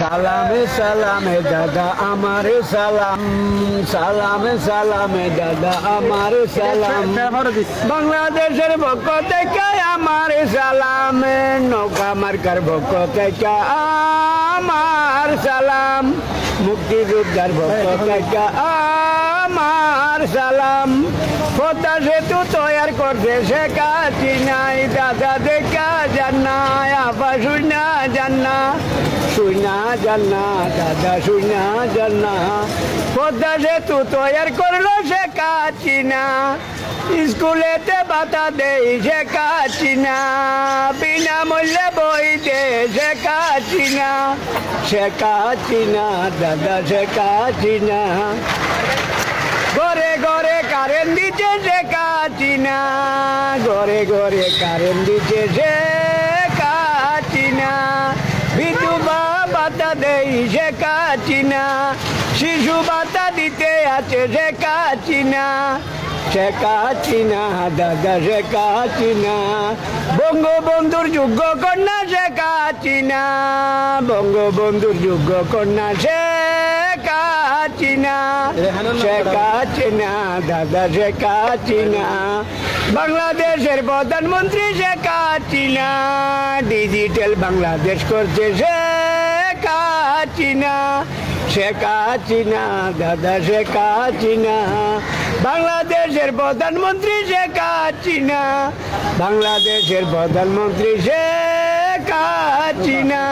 সালামে সালামে দাদা আমারে সালাম। সালামে সালামে দাদা আমারে সালাম। বাংলাদেশের পক্ষ থেকে আমার সালামে নৌকা মার্কার পক্ষ থেকে আমার সালাম। মুক্তিযোদ্ধার পক্ষ থেকে আমার সালাম। পদ্মা সেতু তৈয়ার করছে শেখ হাসিনাই দাদা দেখা জান্নাই আবা শুনা জান্না শুনা জান্না, দাদা শুনা জান্না। পদ্মা সেতু তৈয়ার করল সে হাসিনা স্কুলেতে বাতা দেই শেখ হাসিনা বিনামূল্যে বই দে শেখ হাসিনা শেখ হাসিনা দাদা শেখ হাসিনা ঘরে ঘরে কারেন্ট দিচ্ছে সে কাচিনা। ঘরে ঘরে কারেন্ট দিচ্ছে সে বাতা দেই সে কাচিনা শিশু বাতা দিতে আছে সে কাচিনা সে কাচিনা দাদা সে কাচিনা বঙ্গবন্ধুর যোগ্য কন্যা সে কাচিনা বঙ্গবন্ধুর যোগ্য কন্যা সে কাচিনা শেখ হাসিনা দাদা। শেখ হাসিনা বাংলাদেশের প্রধানমন্ত্রী শেখ হাসিনা ডিজিটাল বাংলাদেশ করছে শেখ হাসিনা দাদা হাসিনা বাংলাদেশের প্রধানমন্ত্রী সে কাচিনা বাংলাদেশের প্রধানমন্ত্রী সে হাসিনা